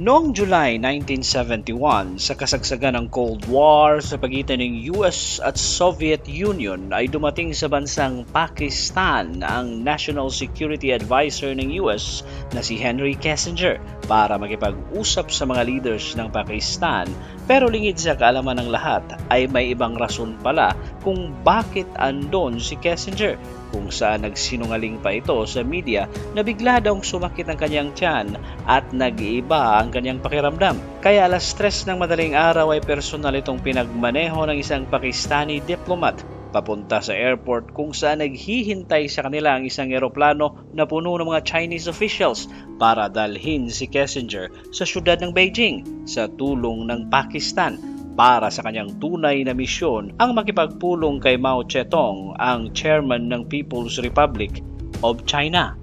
Noong July 1971, sa kasagsagan ng Cold War sa pagitan ng US at Soviet Union ay dumating sa bansang Pakistan ang National Security Advisor ng US na si Henry Kissinger para makipag-usap sa mga leaders ng Pakistan. Pero lingid sa kaalaman ng lahat ay may ibang rason pala kung bakit andon si Kissinger kung saan nagsinungaling pa ito sa media na bigla daw sumakit ang kanyang tiyan at nag-iiba ang kanyang pakiramdam. Kaya alas stress ng madaling araw ay personal itong pinagmaneho ng isang Pakistani diplomat papunta sa airport kung saan naghihintay sa kanila ang isang eroplano na puno ng mga Chinese officials para dalhin si Kissinger sa syudad ng Beijing sa tulong ng Pakistan para sa kanyang tunay na misyon ang makipagpulong kay Mao Zedong, ang chairman ng People's Republic of China.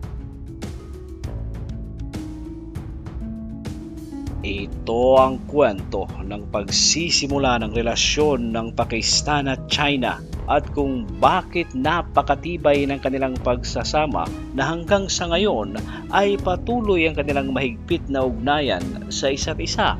Ito ang kwento ng pagsisimula ng relasyon ng Pakistan at China at kung bakit napakatibay ng kanilang pagsasama na hanggang sa ngayon ay patuloy ang kanilang mahigpit na ugnayan sa isa't isa.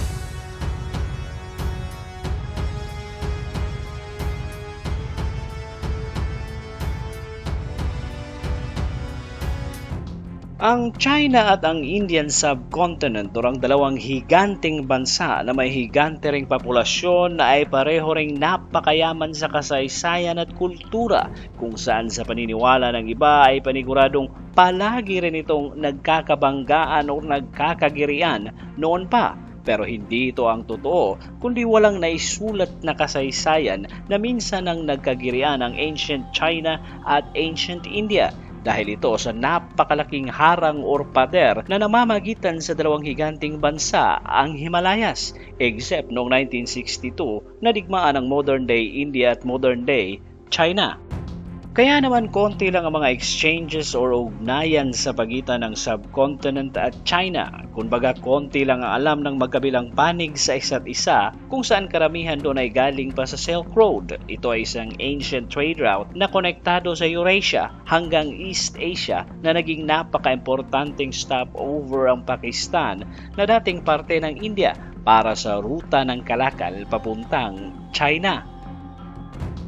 Ang China at ang Indian subcontinent o ang dalawang higanting bansa na may higante ring populasyon na ay pareho ring napakayaman sa kasaysayan at kultura kung saan sa paniniwala ng iba ay paniguradong palagi rin itong nagkakabanggaan o nagkakagirian noon pa. Pero hindi ito ang totoo, kundi walang naisulat na kasaysayan na minsan ang nagkagirian ang ancient China at ancient India dahil ito sa napakalaking harang or pader na namamagitan sa dalawang higanting bansa, ang Himalayas, except noong 1962 na digmaan ng modern day India at modern day China. Kaya naman konti lang ang mga exchanges or ugnayan sa pagitan ng subcontinent at China. Kumbaga konti lang ang alam ng magkabilang panig sa isa't isa kung saan karamihan doon ay galing pa sa Silk Road. Ito ay isang ancient trade route na konektado sa Eurasia hanggang East Asia na naging napaka-importanting stopover ang Pakistan na dating parte ng India para sa ruta ng kalakal papuntang China.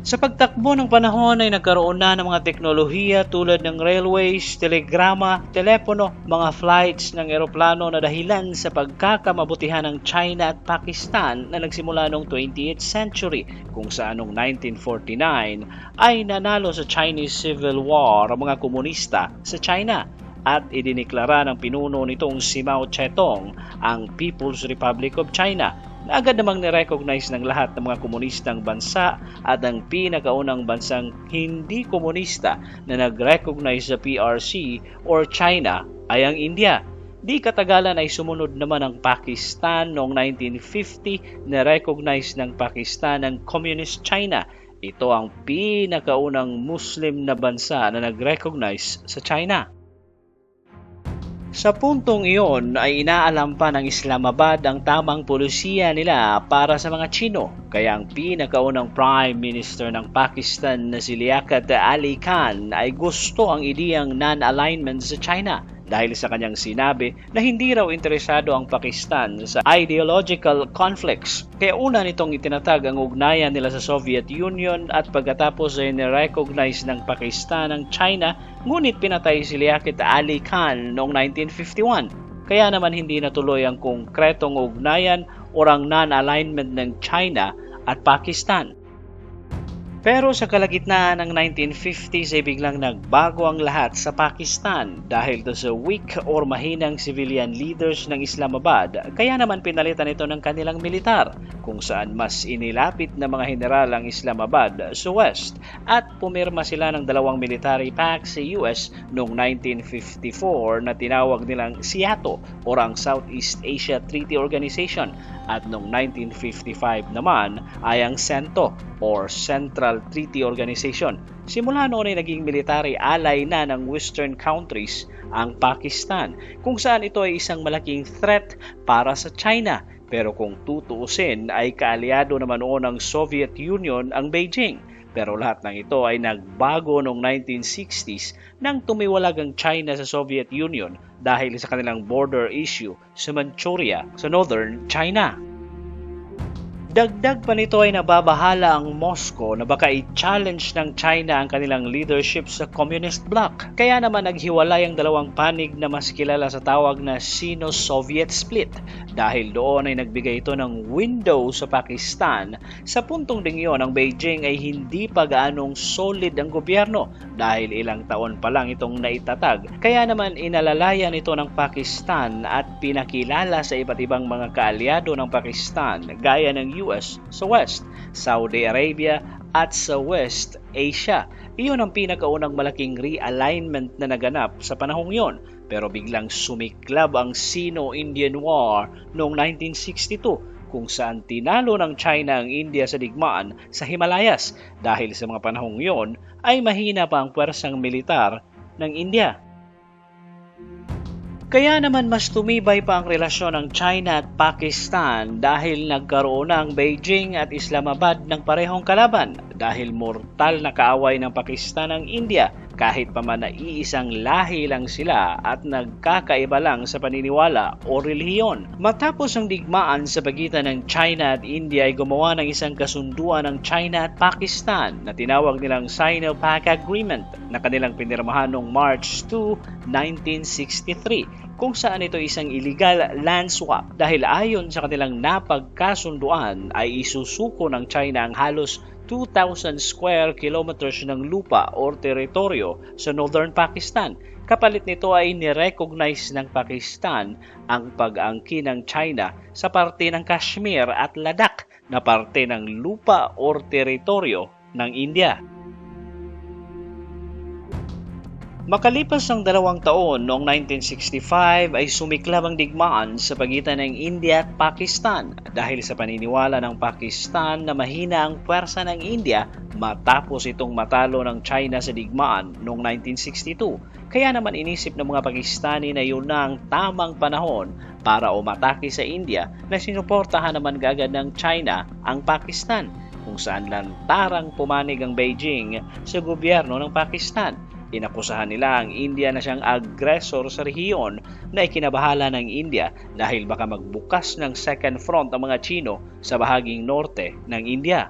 Sa pagtakbo ng panahon ay nagkaroon na ng mga teknolohiya tulad ng railways, telegrama, telepono, mga flights ng eroplano na dahilan sa pagkakamabutihan ng China at Pakistan na nagsimula noong 20th century kung saan noong 1949 ay nanalo sa Chinese Civil War ang mga komunista sa China at idiniklara ng pinuno nitong si Mao Zedong ang People's Republic of China na agad namang nirecognize ng lahat ng mga komunistang bansa at ang pinakaunang bansang hindi komunista na nag-recognize sa PRC or China ay ang India. Di katagalan ay sumunod naman ang Pakistan noong 1950 na recognize ng Pakistan ang Communist China. Ito ang pinakaunang Muslim na bansa na nag-recognize sa China. Sa puntong iyon ay inaalam pa ng Islamabad ang tamang polisiya nila para sa mga Chino. Kaya ang pinakaunang Prime Minister ng Pakistan na si Liaquat Ali Khan ay gusto ang ideyang non-alignment sa China dahil sa kanyang sinabi na hindi raw interesado ang Pakistan sa ideological conflicts. Kaya una nitong itinatag ang ugnayan nila sa Soviet Union at pagkatapos ay nirecognize ng Pakistan ang China ngunit pinatay si Liaquat Ali Khan noong 1951. Kaya naman hindi natuloy ang konkretong ugnayan o non-alignment ng China at Pakistan. Pero sa kalagitnaan ng 1950s ay biglang nagbago ang lahat sa Pakistan dahil do sa weak or mahinang civilian leaders ng Islamabad. Kaya naman pinalitan ito ng kanilang militar kung saan mas inilapit na mga general ang Islamabad sa west. At pumirma sila ng dalawang military pact sa US noong 1954 na tinawag nilang SIATO or ang Southeast Asia Treaty Organization. At noong 1955 naman ay ang CENTO or Central Bilateral Treaty Organization. Simula noon ay naging military ally na ng Western countries ang Pakistan, kung saan ito ay isang malaking threat para sa China. Pero kung tutuusin ay kaalyado naman noon ng Soviet Union ang Beijing. Pero lahat ng ito ay nagbago noong 1960s nang tumiwalag ang China sa Soviet Union dahil sa kanilang border issue sa Manchuria sa northern China. Dagdag pa nito ay nababahala ang Moscow na baka i-challenge ng China ang kanilang leadership sa communist bloc. Kaya naman naghiwalay ang dalawang panig na mas kilala sa tawag na Sino-Soviet split dahil doon ay nagbigay ito ng window sa Pakistan. Sa puntong ding yon, ang Beijing ay hindi pa gaanong solid ang gobyerno dahil ilang taon pa lang itong naitatag. Kaya naman inalalayan ito ng Pakistan at pinakilala sa iba't ibang mga kaalyado ng Pakistan gaya ng US sa West, Saudi Arabia at sa West Asia. Iyon ang pinakaunang malaking realignment na naganap sa panahong yon pero biglang sumiklab ang Sino-Indian War noong 1962 kung saan tinalo ng China ang India sa digmaan sa Himalayas dahil sa mga panahong yon ay mahina pa ang pwersang militar ng India. Kaya naman mas tumibay pa ang relasyon ng China at Pakistan dahil nagkaroon na ang Beijing at Islamabad ng parehong kalaban dahil mortal na kaaway ng Pakistan ang India kahit pa man na iisang lahi lang sila at nagkakaiba lang sa paniniwala o relihiyon. Matapos ang digmaan sa pagitan ng China at India ay gumawa ng isang kasunduan ng China at Pakistan na tinawag nilang Sino-Pak Agreement na kanilang pinirmahan noong March 2, 1963 kung saan ito isang illegal land swap dahil ayon sa kanilang napagkasunduan ay isusuko ng China ang halos 2,000 square kilometers ng lupa o teritoryo sa northern Pakistan. Kapalit nito ay nirecognize ng Pakistan ang pag-angkin ng China sa parte ng Kashmir at Ladakh na parte ng lupa o teritoryo ng India. Makalipas ang dalawang taon noong 1965 ay sumiklab ang digmaan sa pagitan ng India at Pakistan dahil sa paniniwala ng Pakistan na mahina ang pwersa ng India matapos itong matalo ng China sa digmaan noong 1962. Kaya naman inisip ng mga Pakistani na yun na ang tamang panahon para umatake sa India na sinuportahan naman gagad ng China ang Pakistan kung saan lantarang pumanig ang Beijing sa gobyerno ng Pakistan Inakusahan nila ang India na siyang aggressor sa rehiyon na ikinabahala ng India dahil baka magbukas ng second front ang mga Chino sa bahaging norte ng India.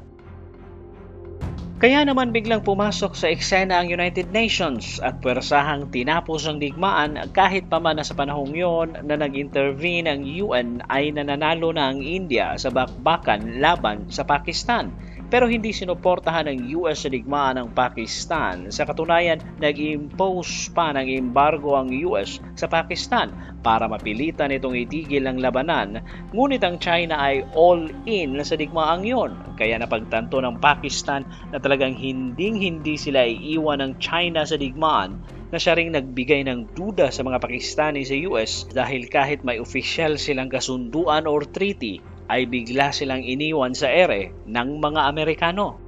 Kaya naman biglang pumasok sa eksena ang United Nations at pwersahang tinapos ang digmaan kahit pa man sa panahong yon na nag-intervene ang UN ay nananalo na ang India sa bakbakan laban sa Pakistan pero hindi sinuportahan ng US sa digmaan ng Pakistan. Sa katunayan, nag-impose pa ng embargo ang US sa Pakistan para mapilitan itong itigil ang labanan. Ngunit ang China ay all-in sa digmaang yon. Kaya napagtanto ng Pakistan na talagang hinding-hindi sila iiwan ng China sa digmaan na siya ring nagbigay ng duda sa mga Pakistani sa US dahil kahit may official silang kasunduan or treaty, ay bigla silang iniwan sa ere ng mga Amerikano.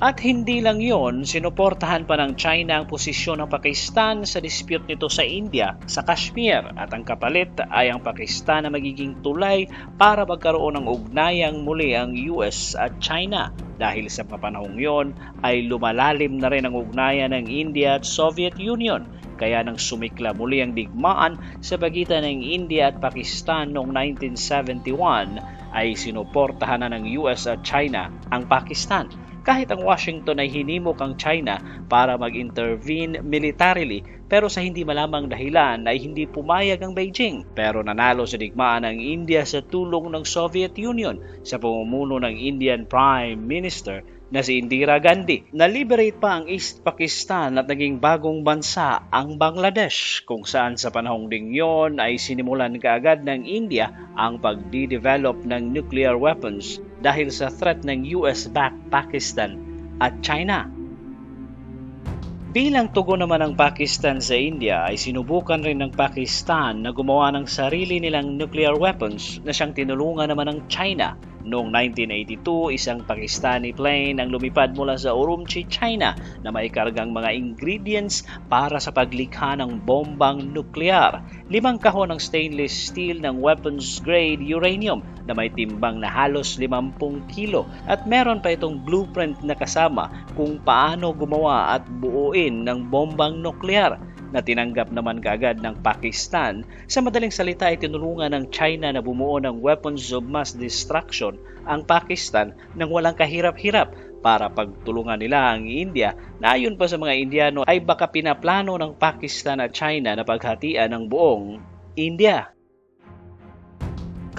At hindi lang yon, sinuportahan pa ng China ang posisyon ng Pakistan sa dispute nito sa India sa Kashmir at ang kapalit ay ang Pakistan na magiging tulay para magkaroon ng ugnayang muli ang US at China dahil sa panahong yon ay lumalalim na rin ang ugnayan ng India at Soviet Union kaya nang sumikla muli ang digmaan sa pagitan ng India at Pakistan noong 1971 ay sinuportahan na ng US at China ang Pakistan kahit ang Washington ay hinimok ang China para mag-intervene militarily pero sa hindi malamang dahilan ay hindi pumayag ang Beijing. Pero nanalo sa digmaan ang India sa tulong ng Soviet Union sa pamumuno ng Indian Prime Minister na si Indira Gandhi. Na-liberate pa ang East Pakistan at naging bagong bansa ang Bangladesh kung saan sa panahong ding yon ay sinimulan kaagad ng India ang pagdi-develop ng nuclear weapons dahil sa threat ng US-backed Pakistan at China. Bilang tugon naman ng Pakistan sa India ay sinubukan rin ng Pakistan na gumawa ng sarili nilang nuclear weapons na siyang tinulungan naman ng China Noong 1982, isang Pakistani plane ang lumipad mula sa Urumqi, China na may kargang mga ingredients para sa paglikha ng bombang nuklear. Limang kahon ng stainless steel ng weapons-grade uranium na may timbang na halos 50 kilo at meron pa itong blueprint na kasama kung paano gumawa at buuin ng bombang nuklear na tinanggap naman kaagad ng Pakistan. Sa madaling salita ay tinulungan ng China na bumuo ng weapons of mass destruction ang Pakistan nang walang kahirap-hirap para pagtulungan nila ang India na ayon pa sa mga Indiano ay baka pinaplano ng Pakistan at China na paghatian ng buong India.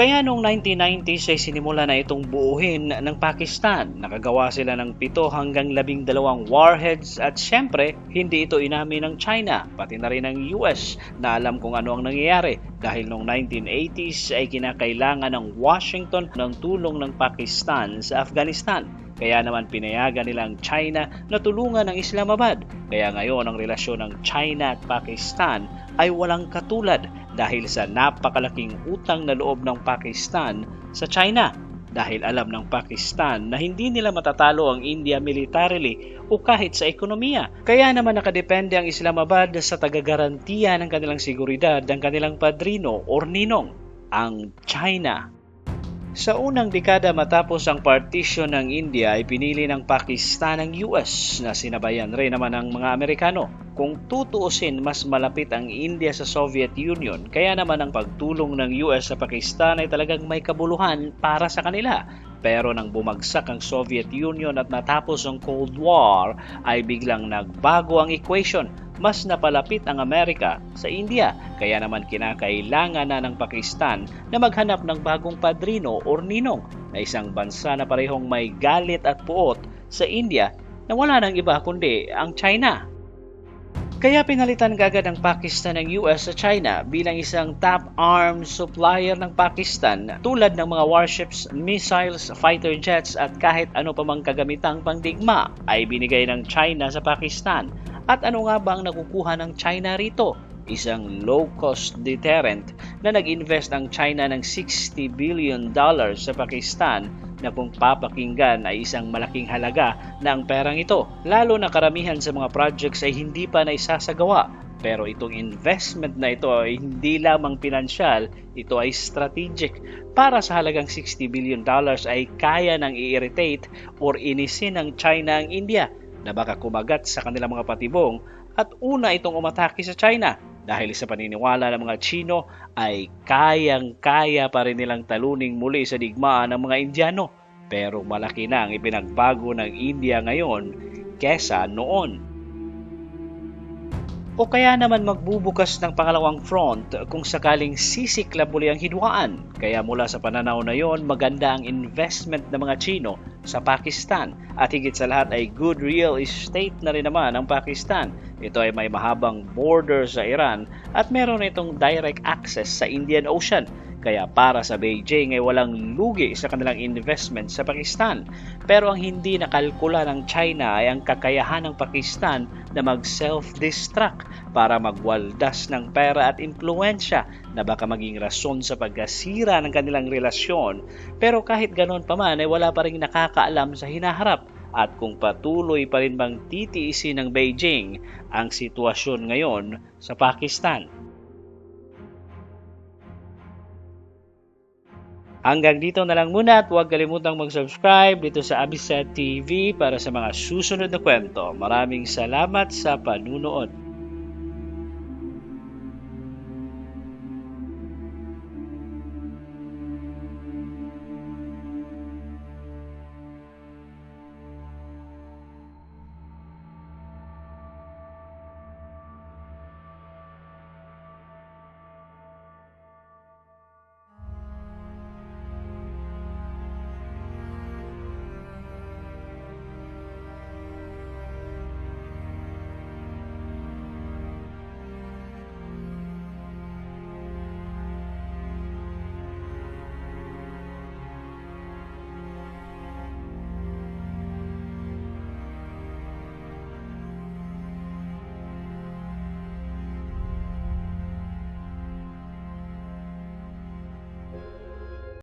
Kaya noong 1990s ay sinimula na itong buuhin ng Pakistan. Nakagawa sila ng pito hanggang labing dalawang warheads at syempre hindi ito inamin ng China pati na rin ng US na alam kung ano ang nangyayari dahil noong 1980s ay kinakailangan ng Washington ng tulong ng Pakistan sa Afghanistan. Kaya naman pinayagan nilang China na tulungan ng Islamabad. Kaya ngayon ang relasyon ng China at Pakistan ay walang katulad dahil sa napakalaking utang na loob ng Pakistan sa China dahil alam ng Pakistan na hindi nila matatalo ang India militarily o kahit sa ekonomiya. Kaya naman nakadepende ang Islamabad sa tagagarantiya ng kanilang seguridad ng kanilang padrino or ninong, ang China. Sa unang dekada matapos ang partition ng India ay pinili ng Pakistan ang US na sinabayan rin naman ng mga Amerikano. Kung tutuusin, mas malapit ang India sa Soviet Union, kaya naman ang pagtulong ng US sa Pakistan ay talagang may kabuluhan para sa kanila. Pero nang bumagsak ang Soviet Union at natapos ang Cold War, ay biglang nagbago ang equation mas napalapit ang Amerika sa India. Kaya naman kinakailangan na ng Pakistan na maghanap ng bagong padrino or ninong na isang bansa na parehong may galit at puot sa India na wala nang iba kundi ang China. Kaya pinalitan gagad ng Pakistan ng US sa China bilang isang top arms supplier ng Pakistan tulad ng mga warships, missiles, fighter jets at kahit ano pa mang kagamitang pangdigma ay binigay ng China sa Pakistan at ano nga ba ang nakukuha ng China rito? Isang low-cost deterrent na nag-invest ang China ng 60 billion dollars sa Pakistan na kung papakinggan ay isang malaking halaga na ang perang ito. Lalo na karamihan sa mga projects ay hindi pa naisasagawa. Pero itong investment na ito ay hindi lamang pinansyal, ito ay strategic. Para sa halagang 60 billion dollars ay kaya nang i-irritate or inisin ng China ang India na baka kumagat sa kanilang mga patibong at una itong umatake sa China dahil sa paniniwala ng mga Chino ay kayang-kaya pa rin nilang taluning muli sa digmaan ng mga Indiano. Pero malaki na ang ipinagbago ng India ngayon kesa noon. O kaya naman magbubukas ng pangalawang front kung sakaling sisiklab muli ang hidwaan. Kaya mula sa pananaw na yon, maganda ang investment ng mga Chino sa Pakistan. At higit sa lahat ay good real estate na rin naman ang Pakistan. Ito ay may mahabang border sa Iran at meron itong direct access sa Indian Ocean kaya para sa Beijing ay walang lugi sa kanilang investment sa Pakistan. Pero ang hindi nakalkula ng China ay ang kakayahan ng Pakistan na mag-self-destruct para magwaldas ng pera at impluensya na baka maging rason sa pagkasira ng kanilang relasyon. Pero kahit ganoon pa man ay wala pa rin nakakaalam sa hinaharap at kung patuloy pa rin bang titiisin ng Beijing ang sitwasyon ngayon sa Pakistan. Hanggang dito na lang muna at huwag kalimutang mag-subscribe dito sa Abiset TV para sa mga susunod na kwento. Maraming salamat sa panunood.